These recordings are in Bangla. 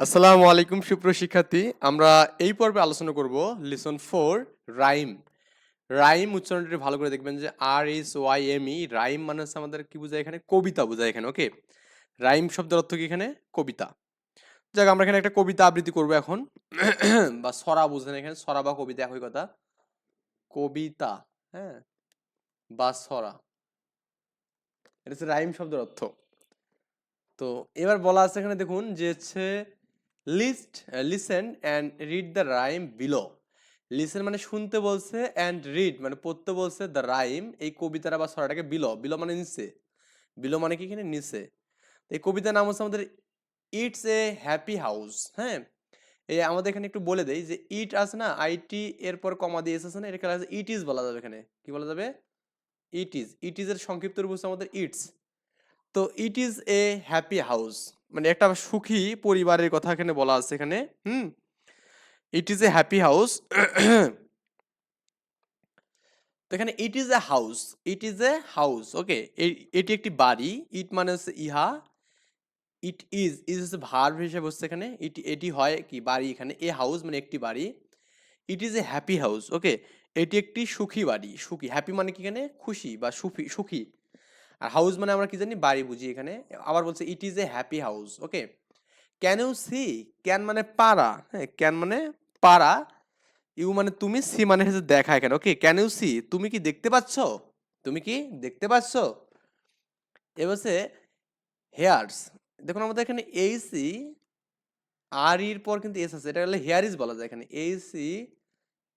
আসসালামু আলাইকুম সুপ্র শিক্ষার্থী। আমরা এই পর্বে আলোচনা করব লিসন ফোর, রাইম। রাইম উচ্চারণটি ভালো করে দেখবেন যে R S Y M E rhyme মানে হচ্ছে আমাদের কি বোঝায় এখানে? কবিতা বোঝায় এখানে ওকে রাইম শব্দের অর্থ কি এখানে? কবিতা। যাক, আমরা এখানে একটা কবিতা আবৃত্তি করব এখন। বা সরা বুঝেন এখানে সরা বা কবিতা একই কথা। কবিতা হ্যাঁ? বা সরা এটা হচ্ছে রাইম শব্দের অর্থ। তো এবার বলা আছে এখানে দেখুন যে হচ্ছে list listen and read the rhyme below listen মানে শুনতে বলছে অ্যান্ড রিড মানে পড়তে বলছে দ্য রাইম এই কবিতাটা বা ছড়াটাকে বিলো বিলো মানে নিচে। বিলো মানে কি এখানে? নিচে। এই কবিতার নাম হচ্ছে আমাদের ইটস এ হ্যাপি হাউস হ্যাঁ? এই আমাদের এখানে একটু বলে দেই যে ইট আছে না আইটি এরপর কমা দিয়ে এসেছে না এটা এটাকে ইট ইজ বলা যাবে এখানে। কি বলা যাবে? ইট ইজ ইট ইজ এর সংক্ষিপ্ত রূপ হচ্ছে আমাদের ইটস তো it is a happy house মানে একটা সুখী পরিবারের কথা এখানে বলা আছে এখানে, হুম? It is a happy house এখানে it is a house it is a house okay এটি একটি বাড়ি ইট মানে হচ্ছে ইহা ইট ইজ ইজ হচ্ছে ভার্ব হিসেবে হচ্ছে এখানে ইট এটি হয় কি বাড়ি এখানে এ হাউস মানে একটি বাড়ি it is a happy house okay এটি একটি সুখী বাড়ি, সুখী হ্যাপি মানে কি এখানে? খুশি বা সুখী সুখী। আর হাউস মানে আমরা কি জানি? বাড়ি বুঝি এখানে। আবার বলছে it is a happy house okay can you see can মানে পারা হ্যাঁ ক্যান মানে পারা ইউ মানে তুমি, সি মানে হচ্ছে দেখা এখানে। ওকে ক্যান ইউ সি তুমি কি দেখতে পাচ্ছ? তুমি কি দেখতে পাচ্ছ? এবার হচ্ছে হেয়ার্স দেখুন, আমাদের এখানে এই সি আর ইর পর কিন্তু এস আছে। এটা হলে হেয়ার ইজ বলা যায় এখানে। এই C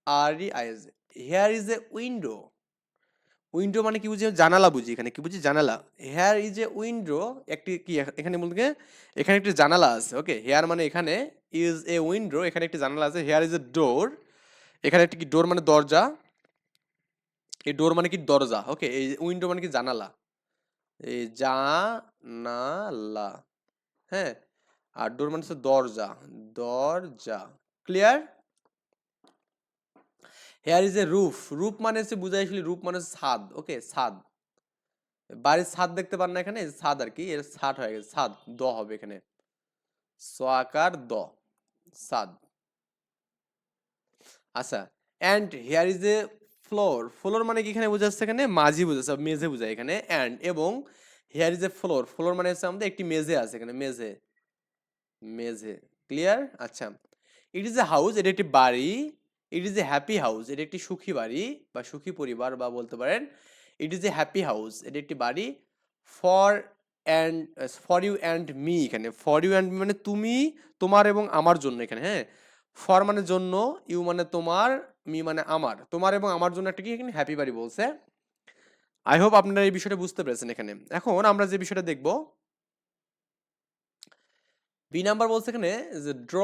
R E I S here is a window window মানে কি বুঝি? জানালা বুঝি এখানে, কি বুঝি? জানালা। হেয়ার ইজ এ উইন্ডো একটি কি এখানে বলতে এখানে একটি জানালা আছে ওকে হেয়ার মানে এখানে ইজ এ উইন্ডো এখানে একটি জানালা আছে। হেয়ার ইজ এ ডোর এখানে একটি কি? ডোর মানে দরজা। এই ডোর মানে কি? দরজা ওকে এই উইন্ডো মানে কি? জানালা। এই জানালা হ্যাঁ? আর ডোর মানে হচ্ছে দরজা। দরজা। Clear here is a roof roof মানে হচ্ছে বুঝাই আসলে রুফ মানে ছাদ। ওকে ছাদ। বাড়ির ছাদ দেখতে পান না এখানে? ছাদ আর কি এর ছাদ হয়ে গেছে। ছাদ। দ হবে এখানে। সোয়াকার দ। ছাদ। আচ্ছা। And here is a floor floor মানে কি এখানে বোঝাচ্ছে এখানে? মাঝি বোঝাচ্ছে মেঝে বোঝায় এখানে। অ্যান্ড এবং here is a floor floor মানে হচ্ছে আমাদের একটি মেঝে আছে এখানে। মেঝে। মেঝে। ক্লিয়ার আচ্ছা। ইট ইজ এ হাউস এটা একটি বাড়ি। It is a happy house এটা একটি সুখী বাড়ি বা সুখী পরিবার বা বলতে পারেন it is a happy house এটা একটি বাড়ি for and for you and me এখানে। ফর ইউ অ্যান্ড মি মানে তুমি, তোমার এবং আমার জন্য এখানে হ্যাঁ? ফর মানে জন্য ইউ মানে তোমার মি মানে আমার। তোমার এবং আমার জন্য একটা কি এখানে? হ্যাপি বাড়ি বলছে। আই হোপ আপনারা এই বিষয়টা বুঝতে পেরেছেন এখানে। এখন আমরা যে বিষয়টা দেখব বি নাম্বার বলছে এখানে যে draw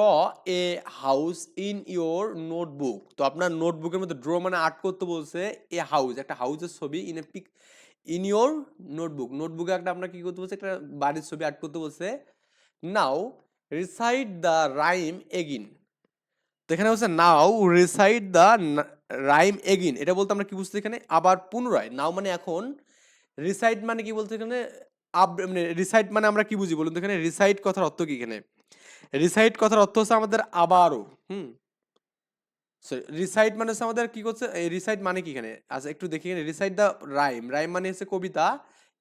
a house in your notebook তো আপনার নোটবুকের মধ্যে ড্র মানে আর্ট করতে বলছে এ হাউস একটা হাউসের ছবি in a pic in your notebook নোটবুকে একটা আপনার কী করতে বলছে? একটা বাড়ির ছবি আর্ট করতে বলছে। Now recite the rhyme again তো এখানে হচ্ছে now recite the rhyme again এটা বলতে আমরা কি বুঝতে এখানে? আবার পুনরায় নাও মানে এখন রিসাইড মানে কি বলতে এখানে? মানে রিসাইড মানে আমরা কি বুঝি বলুন তো এখানে? রিসাইড কথার অর্থ কি এখানে? রিসাইড কথার অর্থ হচ্ছে আমাদের আবারও, হুম? রিসাইড মানে হচ্ছে আমাদের কি করছে? এই রিসাইড মানে কি এখানে? আচ্ছা একটু দেখি এখানে। রিসাইড দ্য রাইম রাইম মানে হচ্ছে কবিতা,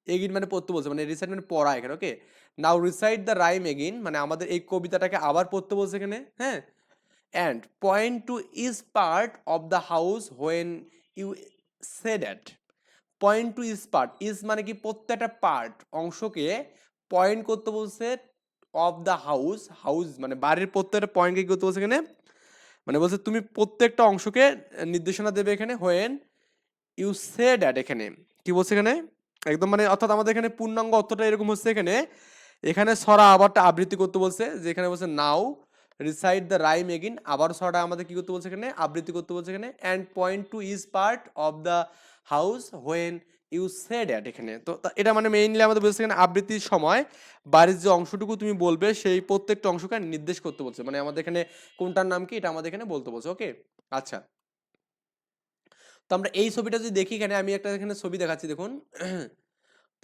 এগিন মানে পড়তে বলছে মানে রিসাইড মানে পড়া এখানে okay now recite the rhyme again মানে আমাদের এই কবিতাটাকে আবার পড়তে বলছে এখানে হ্যাঁ? And point to is part of the house when you say that point to is part is মানে কি প্রত্যেকটা পার্ট অংশকে পয়েন্ট করতে বলছে অফ দ্য হাউস হাউস মানে বাড়ির প্রত্যেকটা পয়েন্টকে কি করতে বলছে এখানে? মানে বলছে তুমি প্রত্যেকটা অংশকে নির্দেশনা দেবে এখানে হোয়েন ইউ সে দ্যাট এখানে। কি বলছে এখানে? একদম মানে অর্থাৎ আমাদের এখানে পূর্ণাঙ্গ অর্থটা এরকম হচ্ছে এখানে। এখানে সরা আবারটা আবৃত্তি করতে বলছে, যে এখানে বলছে now recite the rhyme again আবার সরা আমাদের কি করতে বলছে এখানে? আবৃত্তি করতে বলছে এখানে। And point to is part of the house when you said at এখানে। তো এটা মানে মেইনলি আমাদের বলছে এখানে আবৃত্তির সময় বাড়ির যে অংশটুকু তুমি বলবে, সেই প্রত্যেকটা অংশকে নির্দেশ করতে বলছে। মানে আমাদের এখানে কোনটার নাম কি, এটা আমাদের এখানে বলতে বলছে ওকে আচ্ছা। তো আমরা এই ছবিটা যদি দেখি এখানে, আমি একটা এখানে ছবি দেখাচ্ছি, দেখুন।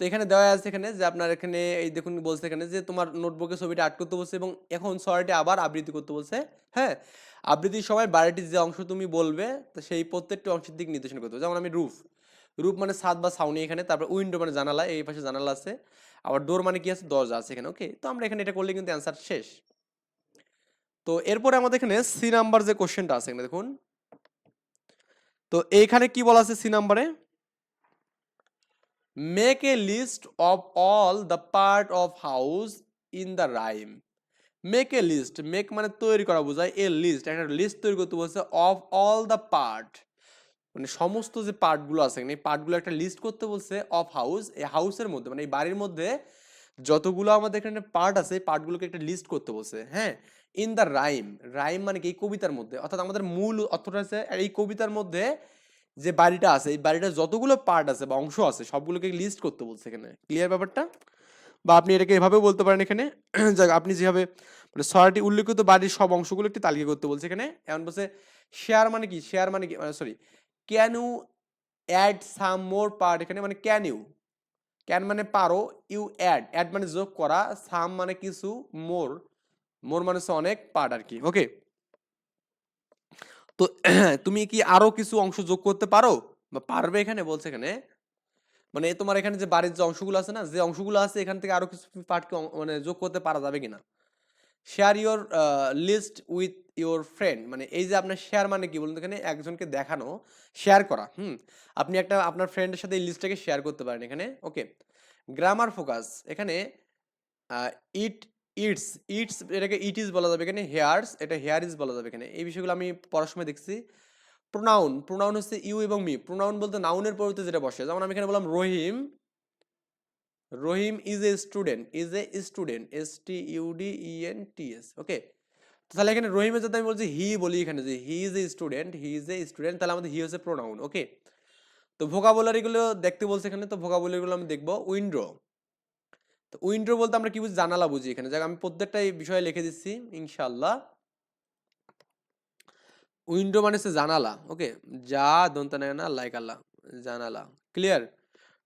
তো এখানে দেওয়া আছে এখানে যে আপনার এখানে এই দেখুন বলছে এখানে যে তোমার নোটবুকে ছবিটা আট করতে বলছে এবং এখন সরাটি আবার আবৃত্তি করতে বলছে হ্যাঁ? আবৃত্তির সময় বাড়িটির যে অংশ তুমি বলবে, তো সেই প্রত্যেকটি অংশের দিক নির্দেশন করতে যেমন আমি রুফ রুফ মানে ছাদ বা ছাউনি এখানে, তারপর উইন্ডো মানে জানালা, এই পাশে জানালা আছে। আবার ডোর মানে কি আছে? দরজা আছে এখানে ওকে তো আমরা এখানে এটা করলে কিন্তু অ্যান্সার শেষ। তো এরপরে আমাদের এখানে সি নাম্বার যে কোশ্চেনটা আছে এখানে দেখুন। তো এইখানে কি বলা আছে সি নাম্বারে make a list of all the part of house in the rhyme make a list make মানে তৈরি করা বোঝায় এ লিস্ট একটা লিস্ট তৈরি করতে বলছে অফ অল দ্য পার্ট মানে সমস্ত যে পার্টগুলো আছে এই পার্টগুলো একটা লিস্ট করতে বলছে অফ হাউস এই হাউসের মধ্যে মানে এই বাড়ির মধ্যে যতগুলো আমাদের এখানে পার্ট আছে, এই পার্টগুলোকে একটা লিস্ট করতে বলছে হ্যাঁ? ইন দ্য রাইম রাইম মানে কি? এই কবিতার মধ্যে, অর্থাৎ আমাদের মূল অর্থটা আছে এই কবিতার মধ্যে যে বাড়িটা আছে, এই বাড়িটার যতগুলো পার্ট আছে বা অংশ আছে, সবগুলোকে লিস্ট করতে বলছে এখানে। ক্লিয়ার ব্যাপারটা? বা আপনি এটাকে এভাবেও বলতে পারেন এখানে। যাক, আপনি যেভাবে মানে ছয়টি উল্লেখিত বাড়ির সব অংশগুলো একটি তালিকা করতে বলছে এখানে। এমন বলছে শেয়ার মানে কি? শেয়ার মানে কি? মানে sorry can you add some more part এখানে মানে ক্যান ইউ ক্যান মানে পারো ইউ অ্যাড অ্যাড মানে যোগ করা সাম মানে কিছু মোর মোর মানে অনেক পার্ট আর কি। ওকে তো তুমি কি আরও কিছু অংশ যোগ করতে পারো? বা পারবে এখানে? বলছে এখানে। মানে তোমার এখানে যে বাড়ির যে অংশগুলো আছে না, যে অংশগুলো আছে, এখান থেকে আরও কিছু পার্টকে মানে যোগ করতে পারা যাবে কিনা? Share your list with your friend মানে এই যে আপনার শেয়ার মানে কি? বলুন এখানে একজনকে দেখানো শেয়ার করা, হুম? আপনি একটা আপনার ফ্রেন্ডের সাথে এই লিস্টটাকে শেয়ার করতে পারেন এখানে ওকে গ্রামার ফোকাস এখানে ইট ইটস ইটস এটাকে ইট ইজ বলা যাবে এখানে হেয়ার্স এটা হেয়ার ইজ বলা যাবে এখানে। এই বিষয়গুলো আমি পড়ার সময় দেখছি। প্রোনাউন প্রোনাউন হচ্ছে ইউ এবং মি প্রোনাউন বলতে নাউনের পরিবর্তে যেটা বসে, যেমন আমি এখানে বললাম Rahim. Rahim is a student is a student S T U D E N T S okay তাহলে এখানে রহিমের যাতে আমি বলছি হি বলি এখানে যে he is a student he is a student তাহলে আমাদের হি হচ্ছে প্রোনাউন ওকে তো ভোকাবুলারিগুলো দেখতে বলছে এখানে, তো ভোকাবুলারিগুলো আমি দেখব উইন্ডো তো উইন্ডো বলতে আমরা কি বুঝি? জানালা বুঝি এখানে। যাক, আমি প্রত্যেকটা বিষয়ে লিখে দিচ্ছি ইনশাল্লাহ উইন্ডো মানে হচ্ছে জানালা ওকে যা, দন্ত না লাইক আল্লাহ, জানালা ক্লিয়ার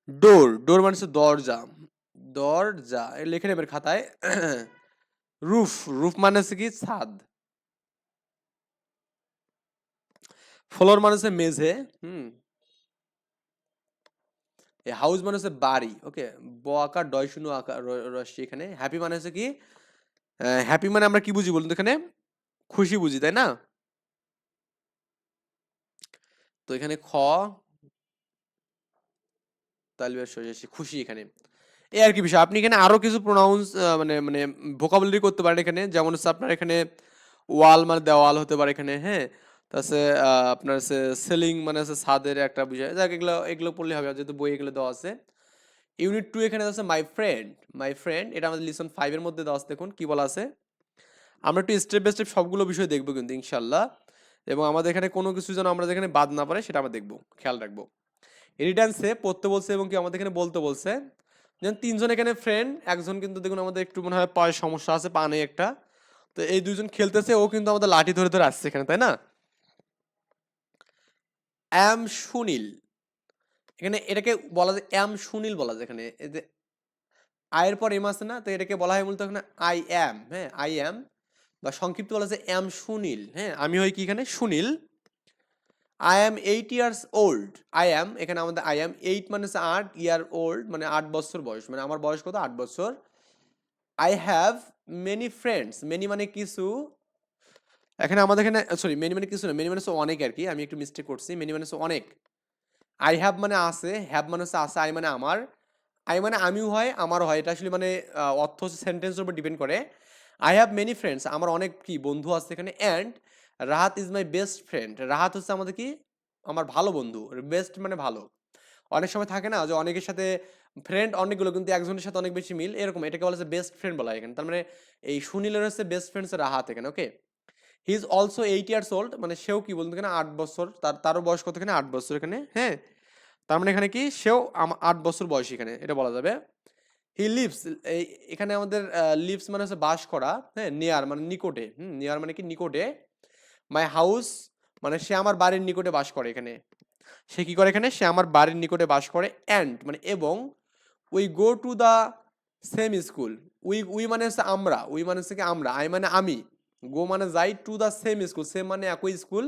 ডোর ডোর মানে হচ্ছে দরজা দরজা লিখে নেবেন খাতায় রুফ রুফ মানে হচ্ছে কি? ছাদ। ফ্লোর মানে হচ্ছে মেঝে, হুম? হাউস মানে হচ্ছে বাড়ি ওকে ব আকার ডয় শূন্য আকার রশ্মি এখানে। হ্যাপি মানে হচ্ছে কি হ্যাপি মানে আমরা কি বুঝি বলুন এখানে? খুশি বুঝি, তাই না? তো এখানে খ তালবে খুশি এখানে। এই আর কি বিষয়, আপনি এখানে আরও কিছু প্রোনাউন্স মানে মানে ভোকাবুলারি করতে পারেন এখানে। যেমন হচ্ছে আপনার এখানে ওয়াল মানে দেওয়াল হতে পারে এখানে হ্যাঁ? তাছে আপনার হচ্ছে সেলিং মানে হচ্ছে ছাদের একটা বিষয়। যাক, এগুলো এগুলো পড়লে হবে, যেহেতু বই এগুলো দেওয়া আছে। ইউনিট টু এখানে আছে মাই ফ্রেন্ড মাই ফ্রেন্ড এটা আমাদের লিসন ফাইভের মধ্যে দেওয়া আছে, দেখুন কী বলা আছে। আমরা একটু স্টেপ বাই স্টেপ সবগুলো বিষয় দেখব কিন্তু, ইনশাল্লাহ। এবং আমাদের এখানে কোনো কিছু যেন আমরা যেখানে বাদ না পারে সেটা আমরা দেখব, খেয়াল রাখব। রিটার্নসে পড়তে বলছে এবং কি আমাদের এখানে বলতে বলছে। যেমন তিনজন এখানে ফ্রেন্ড একজন কিন্তু দেখুন আমাদের একটু মনে হয় পায়ের সমস্যা আছে, পা নেই একটা। তো এই দুজন খেলতেছে, ও কিন্তু আমাদের লাঠি ধরে ধরে আসছে এখানে, তাই না? অ্যাম সুনীল। এখানে এটাকে বলা যায় অ্যাম সুনীল বলা যায় এখানে। যে আয়ের পর এম আছে না, তো এটাকে বলা হয় মূলত এখানে আই অ্যাম হ্যাঁ আই অ্যাম বা সংক্ষিপ্ত বলা যায় অ্যাম সুনীল হ্যাঁ আমি হই কি এখানে? Sunil. I am eight years old I am এখানে আমাদের আই অ্যাম এইট মানে হচ্ছে আট ইয়ার ওল্ড মানে আট বছর বয়স মানে আমার বয়স কত? আট বছর। I have many friends many মানে কিছু এখানে আমাদের এখানে সরি মেনি মানে কিছু না মেনি মানে অনেক আর কি আমি একটু মিস্টেক করছি মেনি মানে অনেক। আই হ্যাভ মানে আছে হ্যাভ মানে হচ্ছে আছে আই মানে আমার আই মানে আমিও হয়, আমারও হয়, এটা আসলে মানে অর্থ হচ্ছে সেন্টেন্সের উপর ডিপেন্ড করে। আই হ্যাভ মেনি ফ্রেন্ডস আমার অনেক কি, বন্ধু আছে এখানে and Rahat is my best friend Rahat হচ্ছে আমাদের কি, আমার ভালো বন্ধু বেস্ট মানে ভালো। অনেক সময় থাকে না যে অনেকের সাথে ফ্রেন্ড অনেকগুলো, কিন্তু একজনের সাথে অনেক বেশি মিল, এরকম এটাকে বলা হচ্ছে বেস্ট ফ্রেন্ড বলা হয় এখানে, তার মানে এই সুনীলের হচ্ছে বেস্ট ফ্রেন্ডস রাহাত এখানে okay he is also eight years old মানে সেও কি বলতো এখানে আট বছর, তার, তারও বয়স কত এখানে? আট বছর এখানে হ্যাঁ? তার মানে এখানে কি? সেও আট বছর বয়স এখানে, এটা বলা যাবে। হি লিভস এই, এখানে আমাদের লিভস মানে হচ্ছে বাস করা হ্যাঁ? নিয়ার মানে নিকটে, হুম? নিয়ার মানে কি? নিকটে। মাই হাউস মানে সে আমার বাড়ির নিকটে বাস করে এখানে। সে কি করে এখানে? সে আমার বাড়ির নিকটে বাস করে। অ্যান্ড মানে এবং we go to the same school we we মানে হচ্ছে আমরা উই মানে হচ্ছে কি আমরা আই মানে আমি। গো মানে যাই to the same school same মানে একই স্কুল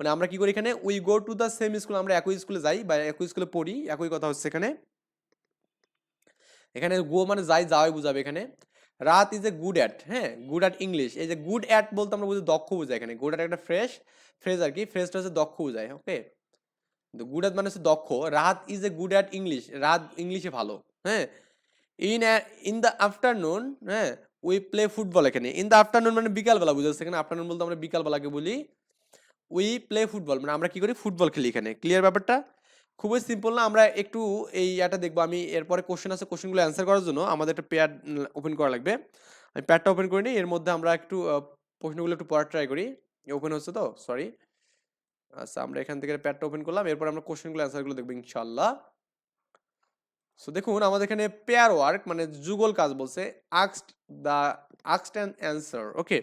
মানে আমরা কি করি এখানে? We go to the same school আমরা একই স্কুলে যাই বা একই স্কুলে পড়ি, একই কথা হচ্ছে এখানে। এখানে গো মানে যাই, যাওয়াই বুঝাবে এখানে। Rahat is a good at হ্যাঁ? গুড অ্যাট ইংলিশ এই যে গুড অ্যাট বলতে আমরা বুঝি দক্ষ বোঝাই এখানে। গুড অ্যাট একটা ফ্রেশ ফ্রেজ আর কি ফ্রেশটা হচ্ছে দক্ষ বোঝায় ওকে গুড অ্যাট মানে হচ্ছে দক্ষ। Rahat is a good at English Rahat ইংলিশে ভালো হ্যাঁ? ইন ইন দ্য আফটারনুন হ্যাঁ? উই প্লে ফুটবল এখানে। ইন দ্য আফটারনুন মানে বিকালবেলা বুঝাচ্ছে এখানে আফটারনুন বলতে আমরা বিকালবেলাকে বলি উই প্লে ফুটবল মানে আমরা কি করি? ফুটবল খেলি এখানে। ক্লিয়ার ব্যাপারটা? খুবই সিম্পল না। আমরা একটু এই ইয়াটা দেখব। আমি এরপরে কোশ্চেন আছে কোশ্চেনগুলো অ্যান্সার করার জন্য আমাদের একটা প্যাড ওপেন করা লাগবে। আমি প্যাডটা ওপেন করে নিই এর মধ্যে আমরা একটু প্রশ্নগুলো একটু পড়ার ট্রাই করি। ওপেন হচ্ছে তো? সরি আচ্ছা আমরা এখান থেকে প্যাডটা ওপেন করলাম। এরপর আমরা কোশ্চেনগুলো অ্যান্সারগুলো দেখব ইনশাল্লাহ সো দেখুন, আমাদের এখানে পেয়ার ওয়ার্ক মানে যুগল কাজ বলছে আক্সড দ্য আক্সড অ্যান্ড অ্যান্সার ওকে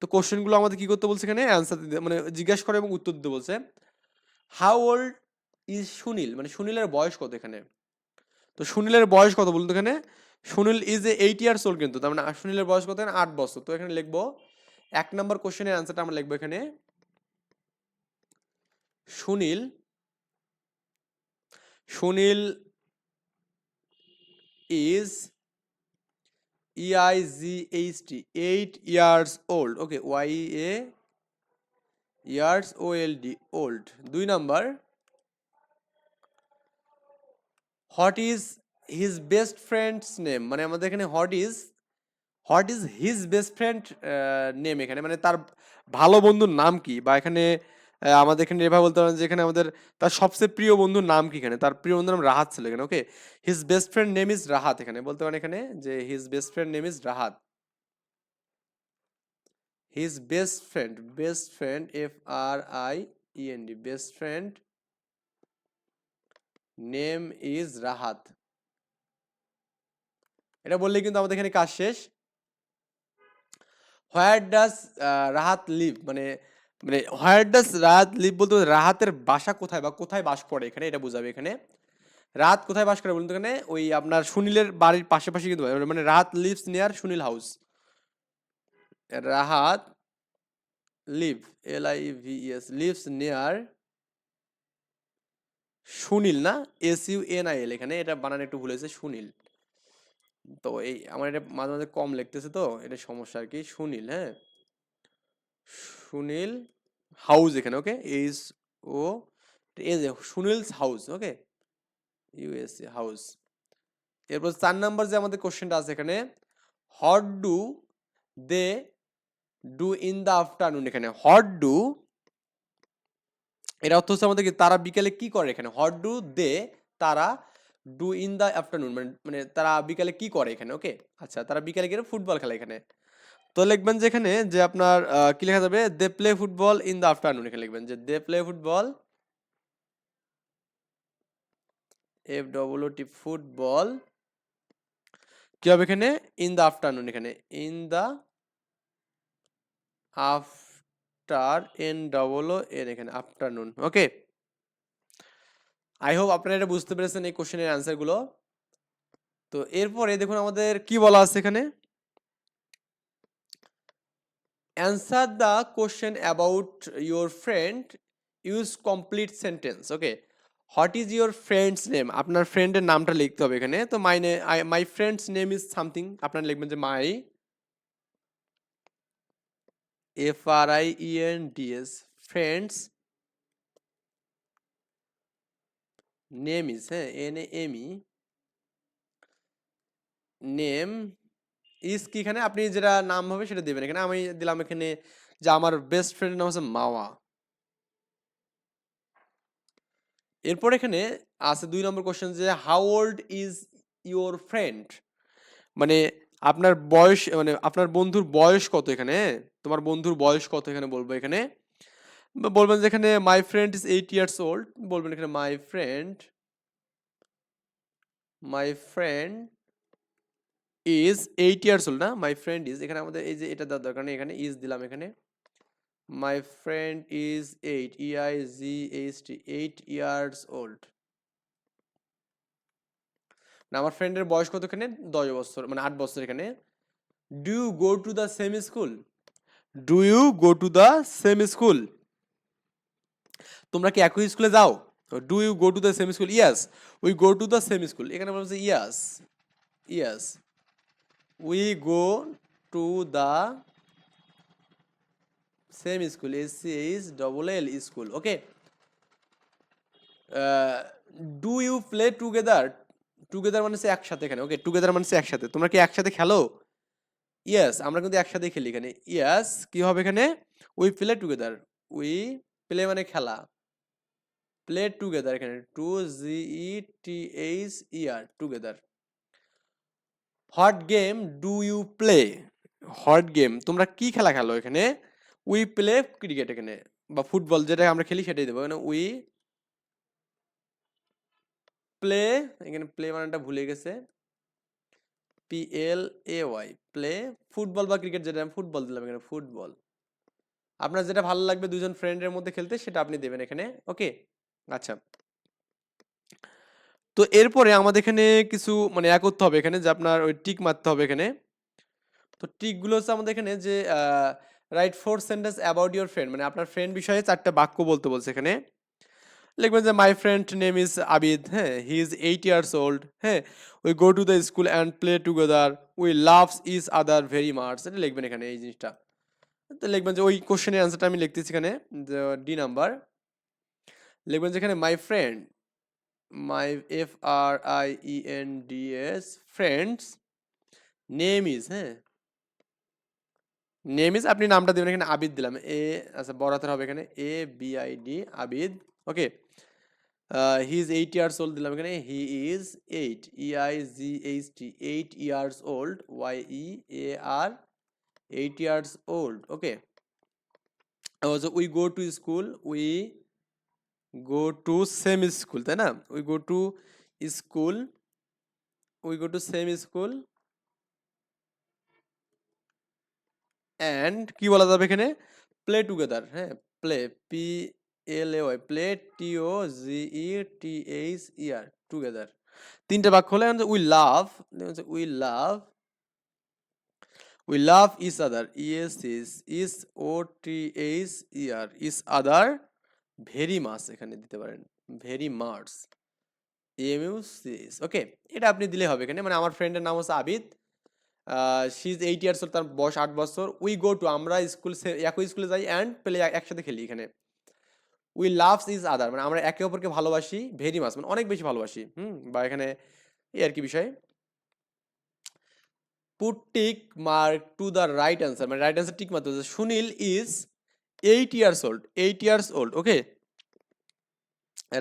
তো কোশ্চেনগুলো আমাদের কী করতে বলছে এখানে? অ্যান্সার দিতে মানে জিজ্ঞাসা করে এবং উত্তর দিতে বলছে হাউ ওল্ড ইজ সুনীল মানে সুনীলের বয়স কত এখানে? তো সুনীলের বয়স কত বলুন এখানে? Sunil is a eight years old কিন্তু, তার মানে সুনীলের বয়স কত আট বছর। তো এখানে লিখব, এক নম্বর কোশ্চেনের অ্যান্সারটা আমরা লিখব এখানে। Sunil Sunil is I Z H T, eight years old. Okay, Y A years O L দুই number what is his best friend's name মানে আমাদের এখানে what is what is his best friend name এখানে? মানে তার ভালো বন্ধুর নাম কি? বা এখানে আমাদের এখানে এভাবে বলতে পারেন যে, এখানে আমাদের তার সবচেয়ে প্রিয় বন্ধুর নাম কি এখানে? তার প্রিয় বন্ধুর নাম রাহাত ছিল এখানে okay his best friend name is Rahat এখানে। বলতে পারেন এখানে যে his best friend name is Rahat. His best friend best friend F R I E N D best friend name is Rahat. এটা বললে কিন্তু আমাদের এখানে কাজ শেষ। হোয়ার ডাস রাহাত লিভ মানে মানে হোয়ার ডাস রাহাত লিভ বলতে রাহাতের বাসা কোথায় বা কোথায় বাস করে এখানে? এটা বোঝাবে এখানে। রাত কোথায় বাস করে বলুন এখানে? ওই আপনার সুনীলের বাড়ির পাশাপাশি কিন্তু মানে Rahat lives near Sunil house Rahat live L I V S lives near Sunil না? S U N I L এখানে, এটা বানান একটু ভুল হয়েছে, সুনীল। তো এই আমার এটা মাঝে মাঝে কম লিখতেছে তো, এটা সমস্যা আর কি, সুনীল হ্যাঁ? সুনীল হাউস এখানে okay H O age Sunil's house okay U S A house. এরপর চার নাম্বার যে আমাদের কোশ্চেনটা আছে এখানে what do they do in the afternoon এখানে হট ডু এর অর্থ হচ্ছে আমাদের তারা বিকেলে কি করে এখানে? হট ডু দে তারা ডু ইন দ্য আফটারনুন মানে মানে তারা বিকালে কি করে এখানে ওকে আচ্ছা তারা বিকালে গিয়ে ফুটবল খেলে এখানে। তো লিখবেন যে এখানে যে আপনার কি লেখা যাবে? They play football in the afternoon এখানে লিখবেন যে they play football F double T football কি হবে এখানে? ইন দ্য আফটারনুন এখানে। In the after N double N এখানে। Afternoon okay. আই হোপ আপনারা এটা বুঝতে পেরেছেন এই কোশ্চেনের অ্যান্সারগুলো। তো এরপরে দেখুন আমাদের কি বলা আছে এখানে? Answer the question about your friend use complete sentence okay what is your friend's name আপনার ফ্রেন্ডের নামটা লিখতে হবে এখানে তো মাই নে my friend's name is something আপনারা লিখবেন যে my F R I E N D S friend's name is হ্যাঁ N M E name is কি এখানে? আপনি যেটা নাম হবে সেটা দেবেন। এখানে আমি দিলাম এখানে যে আমার বেস্ট ফ্রেন্ডের নাম হচ্ছে মাওয়া। এরপর এখানে আছে দুই নম্বর কোশ্চেন যে how old is your friend মানে আপনার বয়স মানে আপনার বন্ধুর বয়স কত এখানে? তোমার বন্ধুর বয়স কত এখানে বলব এখানে? বলবেন যে এখানে my friend is eight years old বলবেন এখানে my friend my friend is eight years old না মাই ফ্রেন্ড ইজ এখানে আমাদের এই যে এটা দেওয়ার দরকার নেই, এখানে ইজ দিলাম এখানে। My friend is eight E I G H T eight years old না, আমার ফ্রেন্ডের বয়স কত এখানে? দশ বছর মানে আট বছর এখানে। Do you go to the same school do you go to the same school তোমরা কি একই স্কুলে যাও? Do you go to the same school yes we go to the same school এখানে বলছে yes yes we go to the same school S C H double L school okay do you play together together মানে হচ্ছে একসাথে এখানে ওকে টুগেদার মানে হচ্ছে একসাথে। তোমরা কি একসাথে খেলো? ইয়েস আমরা কিন্তু একসাথে খেলি এখানে। ইয়েস কি হবে এখানে? We play together we play মানে খেলা। প্লে টুগেদার এখানে। To G E T H E R together what game do you play? What game, তোমরা কি খেলা খেলো এখানে? উই প্লে ক্রিকেট এখানে, বা ফুটবল যেটা আমরা খেলি সেটাই দেবো। এখানে উই প্লে, এখানে প্লে মানেটা ভুলে গেছে। P L A Y, play, football বা ক্রিকেট যেটা, আমি ফুটবল দিলাম এখানে, ফুটবল। আপনার যেটা ভালো লাগবে দুজন ফ্রেন্ডের মধ্যে খেলতে, সেটা আপনি দেবেন এখানে, ওকে? আচ্ছা। তো এরপরে আমাদের এখানে কিছু মানে এক করতে হবে এখানে যে আপনার ওই টিক মারতে হবে এখানে। তো টিকগুলো হচ্ছে আমাদের এখানে যে write four sentence about your friend মানে আপনার ফ্রেন্ড বিষয়ে চারটা বাক্য বলতে বলছে এখানে। লিখবেন যে my friend name is Abid হ্যাঁ he is eight years old হ্যাঁ we go to the school and play together we loves each other very much এটা লিখবেন এখানে এই জিনিসটা। তো লিখবেন যে, ওই কোশ্চেনের অ্যান্সারটা আমি লিখতেছি এখানে ডি নাম্বার লিখবেন যে, এখানে my friend my F R I E N D S friend's name is হ্যাঁ? নেম ইজ আপনি নামটা দেবেন এখানে আবিদ দিলাম। এ আচ্ছা বড় হাতের হবে এখানে। A B I D Abid. Okay he is eight years old দিলাম এখানে। He is eight E I G H T eight years old Y E A R eight years old okay we go to school we go to same school তাই না? We go to school we go to same school and কি বলা যাবে এখানে? প্লে টুগেদার হ্যাঁ play P L A Y play T O G E T H R together তিনটে বাক্য হলে we love we love we love is other E S is is O T H R is other very much এখানে দিতে পারেন। Very much. M U C okay, এটা আপনি দিলে হবে এখানে। মানে আমার ফ্রেন্ডের নাম হচ্ছে Abid. She is eight years তার বয়স আট বছর। উই গো টু আমরা স্কুল একই স্কুলে যাই অ্যান্ড প্লে একসাথে খেলি এখানে। উই লাভস ইজ আদার মানে আমরা একে অপরকে ভালোবাসি, ভেরি মাস মানে অনেক বেশি ভালোবাসি। হুম, বা এখানে এই আর কি বিষয়। Put tick mark to the right answer মানে রাইট অ্যান্সার টিক মারতে Sunil is eight years old eight years old okay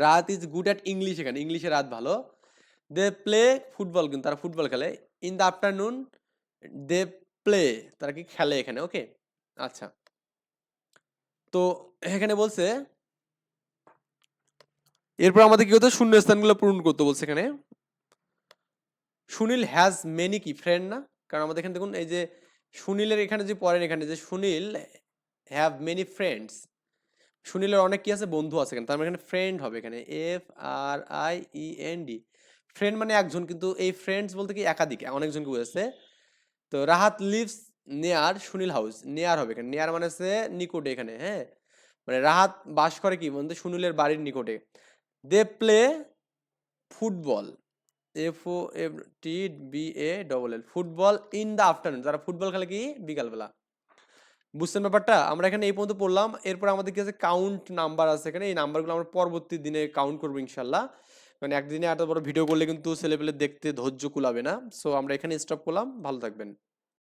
রাত ইজ গুড অ্যাট ইংলিশ এখানে ইংলিশে রাত ভালো। দে প্লে ফুটবল কিন্তু, তারা ফুটবল খেলে। In the afternoon they play তারা কি খেলে এখানে ওকে আচ্ছা। তো এখানে বলছে, এরপর আমাদের কি করতে শূন্য স্থানগুলো পূরণ করতে বলছে এখানে। সুনীল হ্যাজ মেনি কি ফ্রেন্ড না? কারণ আমাদের এখানে দেখুন, এই যে সুনীলের এখানে যে পড়েন এখানে যে সুনীল হ্যাভ মেনি ফ্রেন্ডস সুনীলের অনেক কি আছে? বন্ধু আছে এখানে। তার মানে এখানে ফ্রেন্ড হবে এখানে। F R I E N D friend মানে একজন, কিন্তু এই ফ্রেন্ডস বলতে কি একাধিক, অনেকজনকে বুঝেছে তো রাহাত লিভস নেয়ার সুনীল হাউস নেয়ার হবে এখানে। নেয়ার মানে হচ্ছে নিকটে এখানে হ্যাঁ? মানে রাহাত বাস করে কি বলতে সুনীলের বাড়ির নিকটে। They play football F O F T B A double L football in the afternoon যারা ফুটবল খেলে কি? বিকালবেলা। বুঝছেন ব্যাপারটা? আমরা এখানে এই পর্যন্ত পড়লাম। এরপর আমাদের কি আছে? কাউন্ট নাম্বার আছে এখানে। এই নাম্বারগুলো আমরা পরবর্তী দিনে কাউন্ট করব ইনশাল্লাহ। মানে একদিনে এত বড় ভিডিও করলে কিন্তু ছেলেপেলে দেখতে ধৈর্য কুলাবে না। সো আমরা এখানে স্টপ করলাম। ভালো থাকবেন।